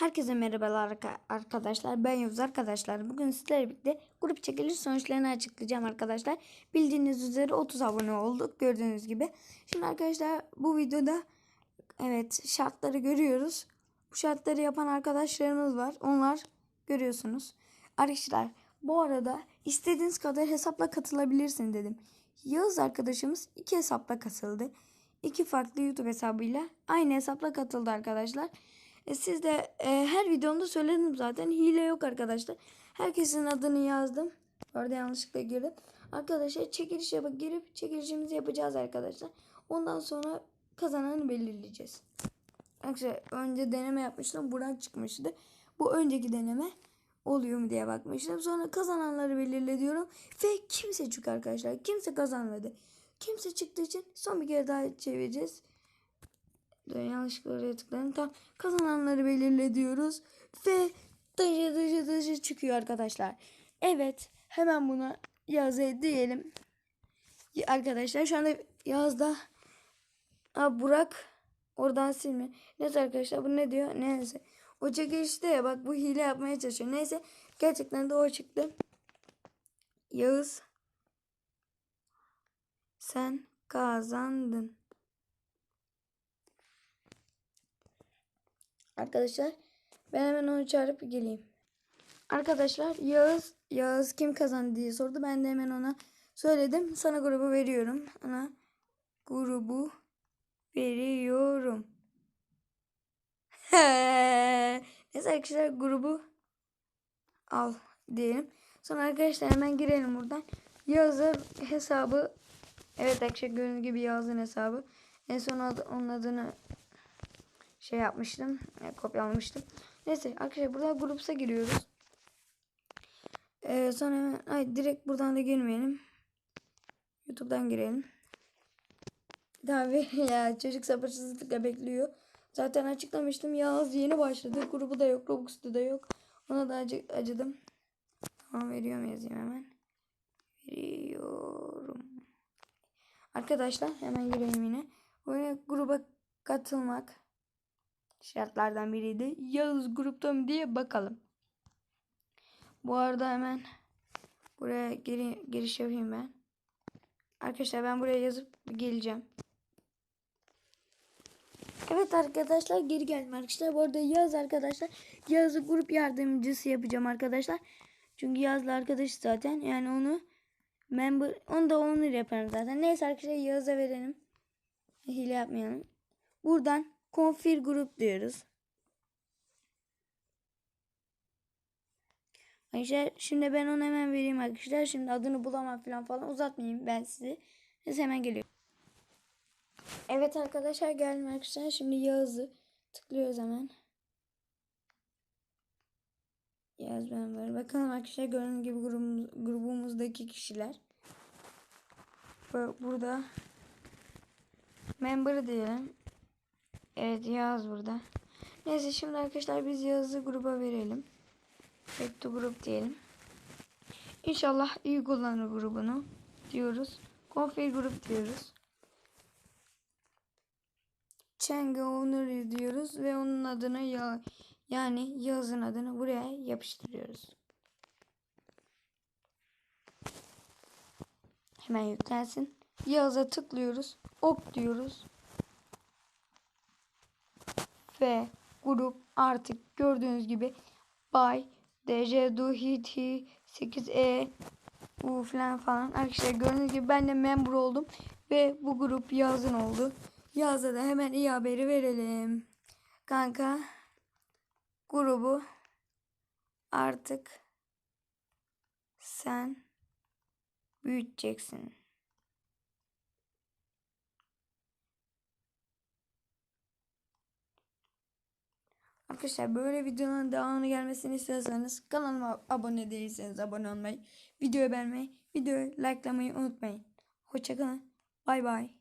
Herkese merhabalar arka- arkadaşlar. Ben Yavuz arkadaşlar. Bugün sizlerle birlikte grup çekiliş sonuçlarını açıklayacağım arkadaşlar. Bildiğiniz üzere 30 abone olduk gördüğünüz gibi. Şimdi arkadaşlar bu videoda evet şartları görüyoruz. Bu şartları yapan arkadaşlarımız var. Onlar görüyorsunuz. Arkadaşlar bu arada istediğiniz kadar hesapla katılabilirsin dedim. Yağız arkadaşımız iki hesapla katıldı. İki farklı YouTube hesabıyla aynı hesapla katıldı arkadaşlar. E, siz de e, her videomda söyledim zaten. Hile yok arkadaşlar. Herkesin adını yazdım. Orada yanlışlıkla girdim. Arkadaşlar çekiliş yapıp girip çekilişimizi yapacağız arkadaşlar. Ondan sonra kazananı belirleyeceğiz. Arkadaşlar önce deneme yapmıştım. Burak çıkmıştı. Bu önceki deneme oluyor mu diye bakmıştım. Sonra kazananları belirle diyorum. Ve kimse çıktı arkadaşlar. Kimse kazanmadı. Kimse çıktığı için son bir kere daha çevireceğiz. Yanlışlıkla oraya tıkladım. Tamam. Kazananları belirle diyoruz. Ve dışı dışı dışı çıkıyor arkadaşlar. Evet. Hemen buna yazı diyelim. Arkadaşlar şu anda yazda Aa, Burak oradan silme. Neyse arkadaşlar bu ne diyor? Neyse. O çekilişte ya bak bu hile yapmaya çalışıyor. Neyse gerçekten de o çıktı. Yağız sen kazandın. Arkadaşlar ben hemen onu çağırıp geleyim. Arkadaşlar Yağız Yağız kim kazandı diye sordu. Ben de hemen ona söyledim. Sana grubu veriyorum. Ona grubu veriyorum. Neyse arkadaşlar grubu al diyelim. Sonra arkadaşlar hemen girelim buradan. Yağız'ın hesabı evet arkadaşlar gördüğünüz gibi Yağız'ın hesabı. En son adı, onun adını şey yapmıştım. e, kopyalamıştım. Neyse arkadaşlar burada grupsa giriyoruz. Ee, sonra hemen ay, direkt buradan da girmeyelim. YouTube'dan girelim. Tabii ya çocuk sabırsızlıkla bekliyor. Zaten açıklamıştım. Yağız yeni başladı. Grubu da yok. Robux'ta da yok. Ona da acı, acıdım. Tamam veriyorum yazayım hemen. Veriyorum. Arkadaşlar hemen girelim yine. Böyle gruba katılmak şartlardan biriydi. Yağız grupta mı diye bakalım. Bu arada hemen buraya geri, giriş yapayım ben. Arkadaşlar ben buraya yazıp geleceğim. Evet arkadaşlar geri geldim arkadaşlar. Bu arada Yağız arkadaşlar. Yağız'ı grup yardımcısı yapacağım arkadaşlar. Çünkü Yağız'la arkadaş zaten. Yani onu member onu da onu yaparım zaten. Neyse arkadaşlar Yağız'a verelim. Hile yapmayalım. Buradan config grup diyoruz. Arkadaşlar şimdi ben onu hemen vereyim arkadaşlar. Şimdi adını bulamam falan falan uzatmayayım ben sizi. Neyse hemen geliyorum. Evet arkadaşlar geldim arkadaşlar. Şimdi Yağız'ı tıklıyoruz hemen. Yağız ben var. Bakalım arkadaşlar gördüğünüz gibi grubumuz, grubumuzdaki kişiler. Bu- Burada member diyelim. Evet Yağız burada. Neyse şimdi arkadaşlar biz Yağız'ı gruba verelim. Back grup diyelim. İnşallah iyi kullanır grubunu diyoruz. Config grup diyoruz. Change owner diyoruz ve onun adını ya yani Yağız'ın adını buraya yapıştırıyoruz. Hemen yüklensin. Yağız'a tıklıyoruz. Ok diyoruz. Ve grup artık gördüğünüz gibi Do Hit He 8E U falan falan. Arkadaşlar gördüğünüz gibi ben de member oldum. Ve bu grup yazın oldu. Yazda da hemen iyi haberi verelim. Kanka grubu artık sen büyüteceksin. Arkadaşlar böyle videoların devamını gelmesini istiyorsanız kanalıma abone değilseniz abone olmayı, videoyu beğenmeyi, videoyu likelamayı unutmayın. Hoşçakalın. Bay bay.